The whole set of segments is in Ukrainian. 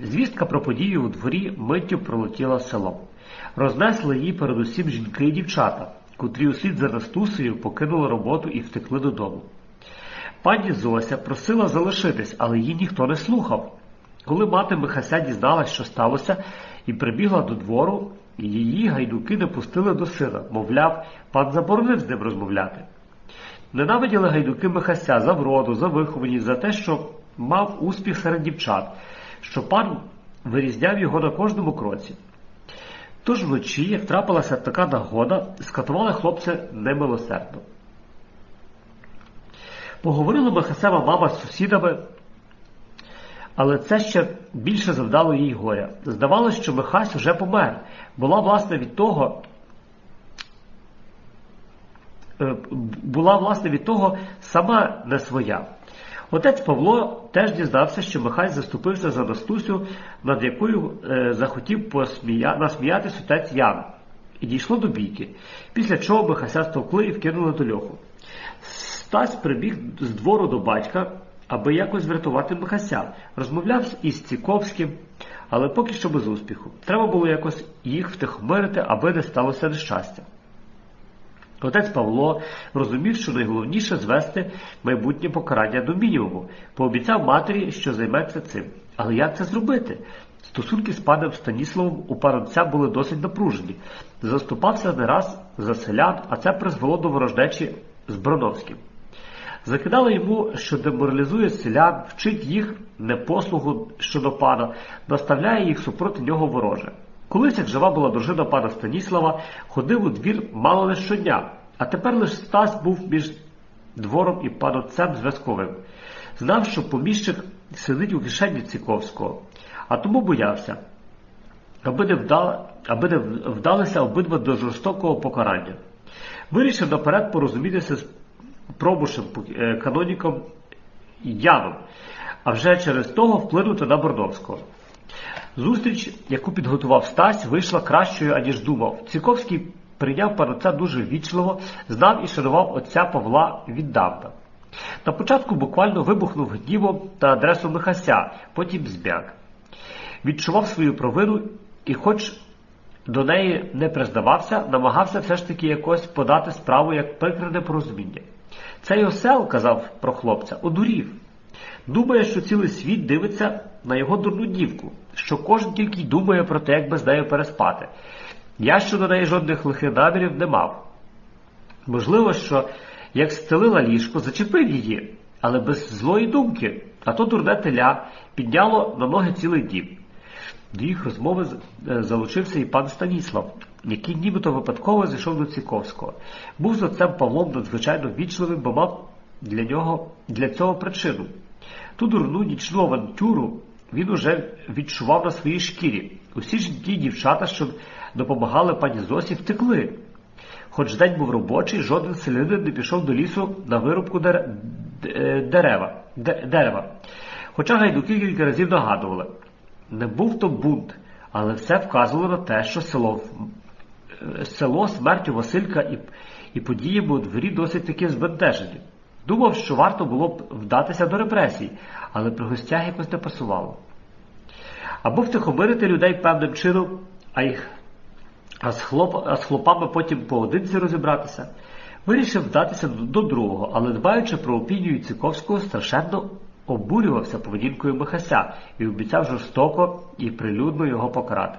Звістка про подію у дворі миттю пролетіла селом. Рознесли її передусім жінки і дівчата, котрі услід за Настусею покинули роботу і втекли додому. Пані Зося просила залишитись, але її ніхто не слухав. Коли мати Михася дізналась, що сталося, і прибігла до двору, її гайдуки не пустили до сина, мовляв, пан заборонив з ним розмовляти. Ненавиділи гайдуки Михася за вроду, за вихованість, за те, що мав успіх серед дівчат, що пан вирізняв його на кожному кроці. Тож вночі, як трапилася така нагода, скатували хлопця немилосердно. Поговорила Михасева мама з сусідами, але це ще більше завдало їй горя. Здавалося, що Михась уже помер. Була, власне, від того, е, була, власне, від того сама не своя. Отець Павло теж дізнався, що Михай заступився за Настусю, над якою е, захотів посмія... насміятись отець Ян. І дійшло до бійки, після чого Михася стовкли і вкинули до льоху. Стась прибіг з двору до батька, аби якось врятувати Михася. Розмовляв із Ціковським, але поки що без успіху. Треба було якось їх втихомирити, аби не сталося нещастя. Отець Павло розумів, що найголовніше звести майбутнє покарання до мінімуму, пообіцяв матері, що займеться цим. Але як це зробити? Стосунки з паном Станіславом у паронця були досить напружені. Заступався не раз за селян, а це призвело до ворожнечі з Броновським. Закидали йому, що деморалізує селян, вчить їх непослугу щодо пана, наставляє їх супроти нього вороже. Колись, як жива була дружина пана Станіслава, ходив у двір мало не щодня, а тепер лише Стас був між двором і панотцем зв'язковим. Знав, що поміщик сидить у кишені Ціковського, а тому боявся, аби не, вдали, аби не вдалися обидва до жорстокого покарання. Вирішив наперед порозумітися з пробушем е, каноніком Яном, а вже через того вплинути на Бордовського. Зустріч, яку підготував Стась, вийшла кращою, аніж думав. Ціковський прийняв панотця дуже ввічливо, знав і шанував отця Павла віддавна. На початку буквально вибухнув гнівом на адресу Михася, потім змяк. Відчував свою провину і, хоч до неї не признавався, намагався все ж таки якось подати справу як прикре непорозуміння. Цей осел, казав про хлопця, одурів. Думає, що цілий світ дивиться на його дурну дівку, що кожен тільки й думає про те, як би з нею переспати. Я щодо неї жодних лихих намірів не мав. Можливо, що як стелила ліжко, зачепив її, але без злої думки, а то дурне теля підняло на ноги цілий дім. До їх розмови залучився і пан Станіслав, який нібито випадково зійшов до Ціковського. Був з отцем Павлом надзвичайно ввічливим, бо мав для нього для цього причину. Ту дурну нічну авантюру він уже відчував на своїй шкірі. Усі ж ті дівчата, що допомагали пані Зосі, втекли. Хоч день був робочий, жоден селянин не пішов до лісу на вирубку дерева. дерева. Хоча гайдуки кілька разів нагадували. Не був то бунт, але все вказувало на те, що село село смертю Василька і і подіями у дворі досить таки збентежені. Думав, що варто було б вдатися до репресій, але при гостях якось не пасувало. Або втихомирити людей певним чином, а їх а з, хлоп, а з хлопами потім поодинці розібратися. Вирішив вдатися до другого, але дбаючи про опінію Циковського, страшенно обурювався поведінкою Михася і обіцяв жорстоко і прилюдно його покарати.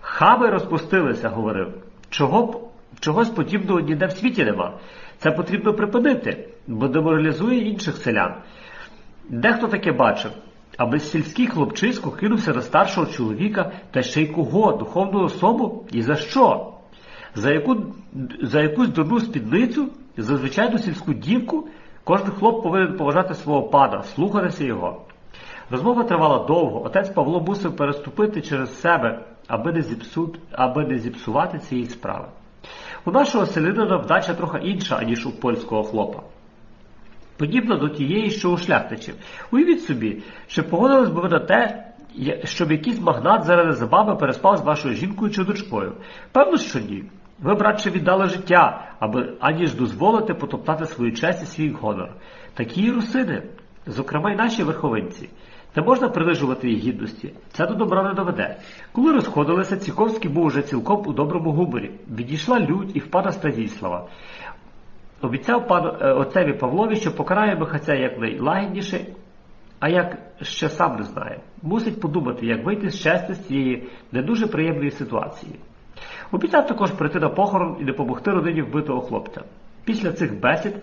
Хами розпустилися, говорив. Чого б, чогось подібного ніде в світі нема. Це потрібно припинити, бо деморалізує інших селян. Дехто таке бачив, аби сільський хлопчисько кинувся на старшого чоловіка та ще й кого, духовну особу? І за що? За яку, за якусь дурну спідницю, за звичайну сільську дівку, кожен хлоп повинен поважати свого пана, слухатися його. Розмова тривала довго. Отець Павло мусив переступити через себе, аби не, зіпсу... аби не зіпсувати цієї справи. У нашого селянина вдача трохи інша, аніж у польського хлопа. Подібно до тієї, що у шляхтичів. Уявіть собі, що погодились би ви на те, щоб якийсь магнат заради забави переспав з вашою жінкою чи дочкою. Певно, що ні. Ви, братче, віддали життя, аби аніж дозволити потоптати свою честь і свій гонор. Такі русини, зокрема й наші верховинці. Не можна принижувати їх гідності. Це до добра не доведе. Коли розходилися, Ціковський був уже цілком у доброму гуморі. Відійшла лють і впада Станіслава. Обіцяв пану е, отцеві Павлові, що покарає Михаця якнайлагідніше, а як ще сам не знає. Мусить подумати, як вийти з щастя з цієї не дуже приємної ситуації. Обіцяв також прийти на похорон і допомогти родині вбитого хлопця. Після цих бесід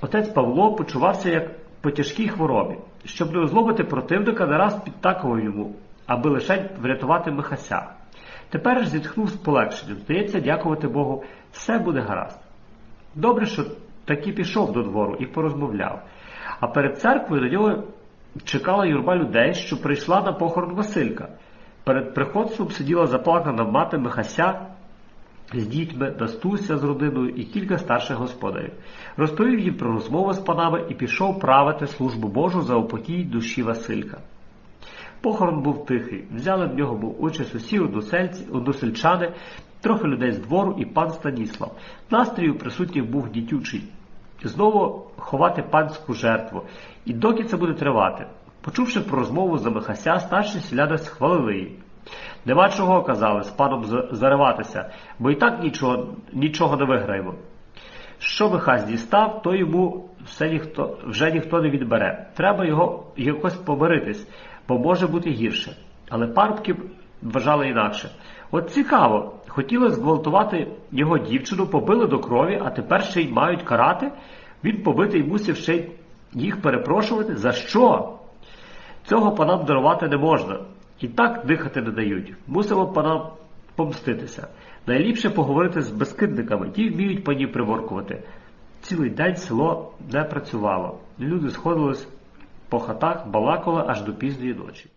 отець Павло почувався як по тяжкій хворобі. Щоб не озлобити противника, не раз підтакував йому, аби лише врятувати Михася. Тепер ж зітхнув з полегшенням. Здається, дякувати Богу, все буде гаразд. Добре, що таки пішов до двору і порозмовляв. А перед церквою на нього чекала юрба людей, що прийшла на похорон Василька. Перед приходством сиділа заплакана мати Михася з дітьми, Настуся з родиною і кілька старших господарів. Розповів їм про розмову з панами і пішов правити службу Божу за упокій душі Василька. Похорон був тихий. Взяли в нього був участь усі односельчани, трохи людей з двору і пан Станіслав. Настрій у присутніх був гнітючий. Знову ховати панську жертву. І доки це буде тривати. Почувши про розмову за Михася, старші селяни схвалили її. Нема чого, казали, з паном зариватися, бо і так нічого, нічого не виграємо. Що Михась дістав, то йому все ніхто, вже ніхто не відбере. Треба його якось помиритись, бо може бути гірше. Але парубки вважали інакше. От цікаво, хотіли зґвалтувати його дівчину, побили до крові, а тепер ще й мають карати. Він побитий мусив ще й їх перепрошувати. За що? Цього панам дарувати не можна. І так дихати не дають. Мусимо панам помститися. Найліпше поговорити з безкидниками, ті вміють пані приворкувати. Цілий день село не працювало. Люди сходились по хатах, балакали аж до пізньої ночі.